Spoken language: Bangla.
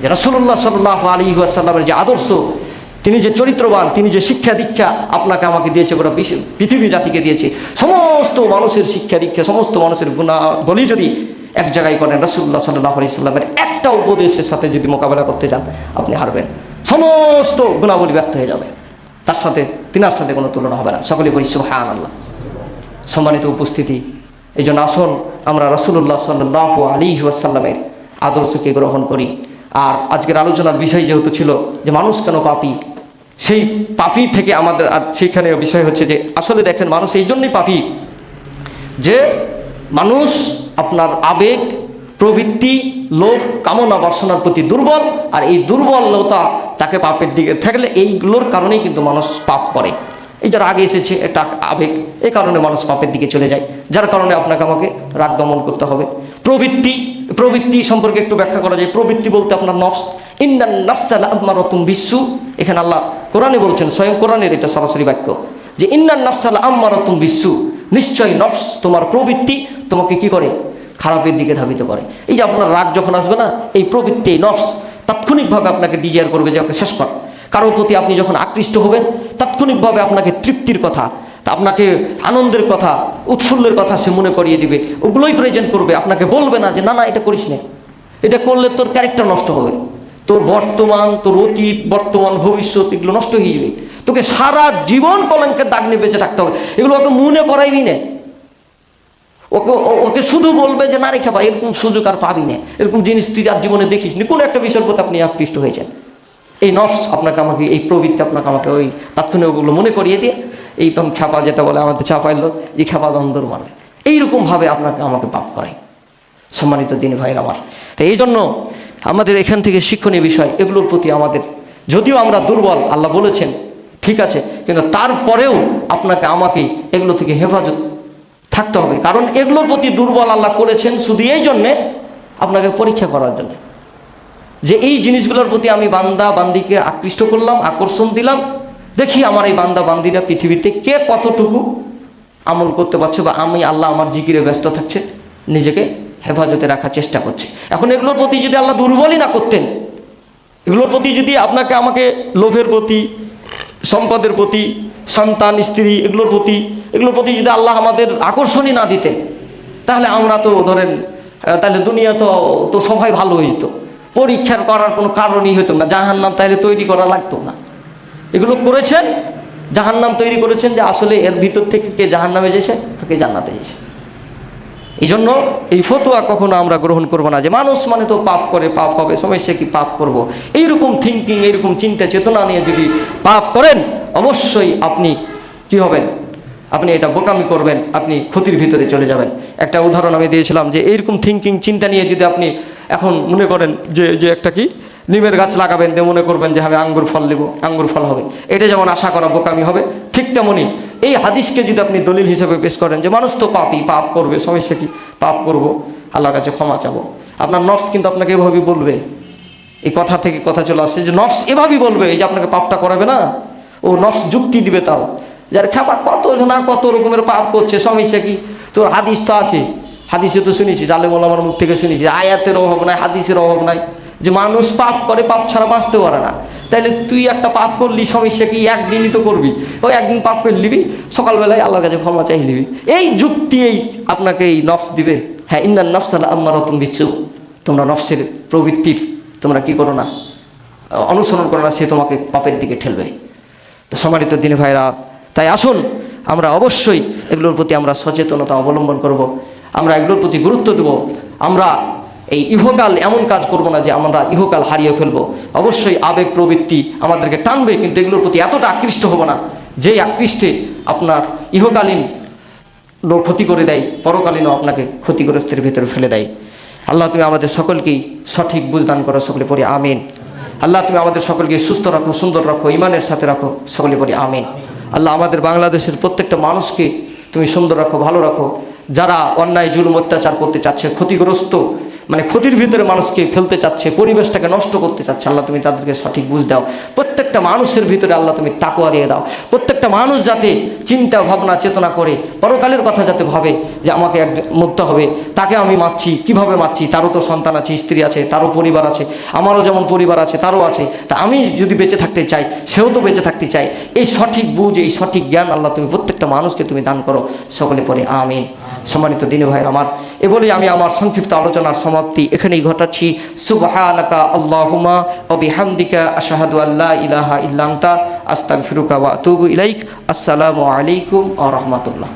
যে রসুল্লাহ সাল্লাহ আলী আসাল্লামের যে আদর্শ, তিনি যে চরিত্রবান, তিনি যে শিক্ষা দীক্ষা আপনাকে আমাকে দিয়েছে, গোটা পৃথিবী জাতিকে দিয়েছে, সমস্ত মানুষের শিক্ষা দীক্ষা, সমস্ত মানুষের গুণা বলি যদি এক জায়গায় করেন রসুল্লাহ সাল্লাহ আলি সাল্লামের একটা উপদেশের সাথে যদি মোকাবেলা করতে যান, আপনি হারবেন। সমস্ত গুণাবলী ব্যর্থ হয়ে যাবে। তার সাথে, তিনার সাথে কোনো তুলনা হবে না। সকলে বলি সুহান আল্লাহ সম্মানিত উপস্থিতি, এই জন্য আসুন আমরা রসুল্লাহ সাল্লাহ আলী ওয়াসাল্লামের আদর্শকে গ্রহণ করি। আর আজকের আলোচনার বিষয় যেহেতু ছিল যে মানুষ কেন পাপি, সেই পাপি থেকে আমাদের আর সেখানে বিষয় হচ্ছে যে আসলে দেখেন মানুষ এই জন্যই পাপি যে মানুষ আপনার আবেগ, প্রবৃত্তি, লোভ, কামনা, বাসনার প্রতি দুর্বল আর এই দুর্বলতা তাকে পাপের দিকে থাকলে এইগুলোর কারণেই কিন্তু মানুষ পাপ করে। এই যারা আগে এসেছে একটা আবেগ এই কারণে মানুষ পাপের দিকে চলে যায়। যার কারণে আপনাকে আমাকে রাগ দমন করতে হবে। প্রবৃত্তি প্রবৃত্তি সম্পর্কে একটু ব্যাখ্যা করা যায়। প্রবৃত্তি বলতে আপনার নফস। ইন্দান নফসাল আম্মারতুম বিশ্বু এখানে আল্লাহ কোরআনে বলছেন, স্বয়ং কোরআনের এটা সরাসরি বাক্য, যে ইন্নান নফসাল আম্মারতুম বিশ্বু নিশ্চয়ই নফস তোমার প্রবৃত্তি তোমাকে কি করে? খারাপের দিকে ধাবিত করে। এই যে আপনার রাগ যখন আসবে না, এই প্রবৃত্তি, এই নফস তাৎক্ষণিকভাবে আপনাকে ডিজায়ার করবে যে আপনি শেষ কর। কারোর প্রতি আপনি যখন আকৃষ্ট হবেন, তাৎক্ষণিকভাবে আপনাকে তৃপ্তির কথা আপনাকে আনন্দের কথা, উৎফুল্লের কথা সে মনে করিয়ে দিবে। ওগুলোই প্রেজেন্ট করবে। আপনাকে বলবে না যে, না না, এটা করিস না। এটা করলে তোর ক্যারেক্টার নষ্ট হবে। তোর বর্তমান, তোর অতীত, বর্তমান, ভবিষ্যৎ এগুলো নষ্ট হয়ে যাবে। তোকে সারা জীবন কলঙ্কের দাগ নিয়ে বেঁচে থাকতে হবে। এগুলো ওকে মনে করাইবি না। ওকে ওকে শুধু বলবে যে, না রেখে ভাই এরকম সুযোগ আর পাবি না। এরকম জিনিস তুই আর জীবনে দেখিস নি। কোনো একটা বিষয়ের প্রতি আপনি আকৃষ্ট হয়েছেন এই নফস আপনাকে আমাকে, এই প্রবৃত্তি আপনাকে আমাকে ওই তাৎক্ষণিক ওগুলো মনে করিয়ে দিয়ে এই তখন খ্যাপা যেটা বলে আমাদের চাপাইল এই খ্যাপা দ্বন্দ্বর মানে। এইরকমভাবে আপনাকে আমাকে পাপ করে সম্মানিত দিন ভাইয়ের আমার। তো এই জন্য আমাদের এখান থেকে শিক্ষণীয় বিষয়, এগুলোর প্রতি আমাদের, যদিও আমরা দুর্বল, আল্লাহ বলেছেন, ঠিক আছে, কিন্তু তারপরেও আপনাকে, আমাকে এগুলো থেকে হেফাজত থাকতে হবে। কারণ এগুলোর প্রতি দুর্বল আল্লাহ করেছেন শুধু এই জন্যে আপনাকে পরীক্ষা করার জন্য। যে এই জিনিসগুলোর প্রতি আমি বান্দা, বান্দিকে আকৃষ্ট করলাম, আকর্ষণ দিলাম দেখি আমার এই বান্দা বান্দিরা পৃথিবীতে কে কতটুকু আমল করতে পারছে বা আমি আল্লাহ আমার জিকিরে ব্যস্ত থাকছে, নিজেকে হেফাজতে রাখার চেষ্টা করছে। এখন এগুলোর প্রতি যদি আল্লাহ দুর্বলই না করতেন, এগুলোর প্রতি যদি আপনাকে আমাকে লোভের প্রতি, সম্পদের প্রতি, সন্তান, স্ত্রী, এগুলোর প্রতি এগুলোর প্রতি যদি আল্লাহ আমাদের আকর্ষণই না দিতেন, তাহলে আমরা তো ধরেন তাহলে দুনিয়া তো তো সবাই ভালো হইতো। পরীক্ষার করার কোনো কারণই হতো না, জাহান্নাম তাহলে তৈরি করা লাগতো না। এগুলো করেছেন, জাহান্নাম তৈরি করেছেন যে আসলে এর ভিতর থেকে কে জাহান্নামে যেছে কে জান্নাতে যেছে এই জন্য এই ফতোয়া কখনো আমরা গ্রহণ করব না যে মানুষ মানে তো পাপ করে, পাপ হবে সমস্যা কি পাপ করব। এইরকম থিঙ্কিং এইরকম চিন্তা, চেতনা নিয়ে যদি পাপ করেন, অবশ্যই আপনি কি হবেন? আপনি এটা বোকামি করবেন, আপনি ক্ষতির ভিতরে চলে যাবেন। একটা উদাহরণ আমি দিয়েছিলাম যে এইরকম থিঙ্কিং চিন্তা নিয়ে যদি আপনি এখন মনে করেন যে যে একটা কি? নিমের গাছ লাগাবেন দিয়ে মনে করবেন যে আমি আঙ্গুর ফল নেব, আঙ্গুর ফল হবে। এটা যেমন আশা করা বোকামি হবে, ঠিক তেমনই এই হাদিসকে যদি আপনি দলিল হিসেবে পেশ করেন যে মানুষ তো পাপই, পাপ করবে সমস্যা কি পাপ করব? আল্লাহর কাছে ক্ষমা চাবো। আপনার নফস কিন্তু আপনাকে এভাবেই বলবে। এই কথা থেকে কথা চলে আসছে যে নফস এভাবেই বলবে, এই যে আপনাকে পাপটা করাবে না। ও নফস যুক্তি দিবে তাও। যার খাবার কত না কত রকমের পাপ করছে সমস্যা কি? তোর হাদিস তো আছে। হাদিসে তো শুনেছি জালে আমার মুখ থেকে শুনেছি, আয়াতের অভাব নাই, হাদিসের অভাব নাই। যে মানুষ পাপ করে, পাপ ছাড়া বাঁচতে পারে না। তাইলে তুই একটা পাপ করলি সমস্যা কি একদিনই তো করবি? ওই একদিন পাপ করে নিবি, সকালবেলায় আল্লাহর কাছে ক্ষমা চাই নিবি। এই যুক্তি এই আপনাকে এই নফস দিবে। হ্যাঁ ইন্দান নফসাল আম্মা রতন বিশ্ব তোমরা নফসের প্রবৃত্তির, তোমরা কি করো না? অনুসরণ করো না, সে তোমাকে পাপের দিকে ঠেলবে। তো সম্মানিত দিনে ভাইরা, তাই আসুন, আমরা অবশ্যই এগুলোর প্রতি আমরা সচেতনতা অবলম্বন করব। আমরা এগুলোর প্রতি গুরুত্ব দেব। আমরা এই ইহকাল এমন কাজ করব না যে আমরা ইহকাল হারিয়ে ফেলব। অবশ্যই আবেগ প্রবৃত্তি আমাদেরকে টানবে, কিন্তু এগুলোর প্রতি এতটা আকৃষ্ট হব না। যে আকৃষ্টে আপনার ইহকালীন ক্ষতি করে দেয়, পরকালীনও আপনাকে ক্ষতিগ্রস্তের ভিতরে ফেলে দেয়। আল্লাহ তুমি আমাদের সকলকেই সঠিক বুঝদান করো, সকলে পড়ি আমিন। আল্লাহ তুমি আমাদের সকলকে সুস্থ রাখো, সুন্দর রাখো ইমানের সাথে রাখো, সকলে পড়ি আমিন। আল্লাহ আমাদের বাংলাদেশের প্রত্যেকটা মানুষকে তুমি সুন্দর রাখো, ভালো রাখো। যারা অন্যায়, জুলুম, অত্যাচার করতে চাচ্ছে, ক্ষতিগ্রস্ত মানে ক্ষতির ভিতরে মানুষকে ফেলতে চাচ্ছে, পরিবেশটাকে নষ্ট করতে চাচ্ছে, আল্লাহ তুমি তাদেরকে সঠিক বুঝ দাও। প্রত্যেকটা মানুষের ভিতরে আল্লাহ তুমি তাকুয়া দিয়ে দাও। প্রত্যেকটা মানুষ যাতে চিন্তা, ভাবনা, চেতনা করে, পরকালের কথা যাতে ভাবে যে আমাকে এক মরতে হবে, তাকে আমি মারছি, কীভাবে মারছি? তারও তো সন্তান আছে, স্ত্রী আছে, তারও পরিবার আছে, আমারও যেমন পরিবার আছে, তারও আছে। তা আমি যদি বেঁচে থাকতে চাই, সেও তো বেঁচে থাকতে চাই এই সঠিক বুঝ, এই সঠিক জ্ঞান আল্লাহ তুমি প্রত্যেকটা মানুষকে তুমি দান করো। সকলে পরে আমিন। সম্মানিত দিনে ভাই আমার। এ বলেই আমি আমার সংক্ষিপ্ত আলোচনার সমাপ্তি এখানেই ঘটাচ্ছি। সুবহানাকা আল্লাহুমা ও বিহামদিকা আশাহাদু আল্লাহ ইলাহা ইল্লাংতা আস্তাক ফিরুকা ওয়া তুবু ইলাইক। আসসালামু আলাইকুম আ রাহমাতুল্লাহ।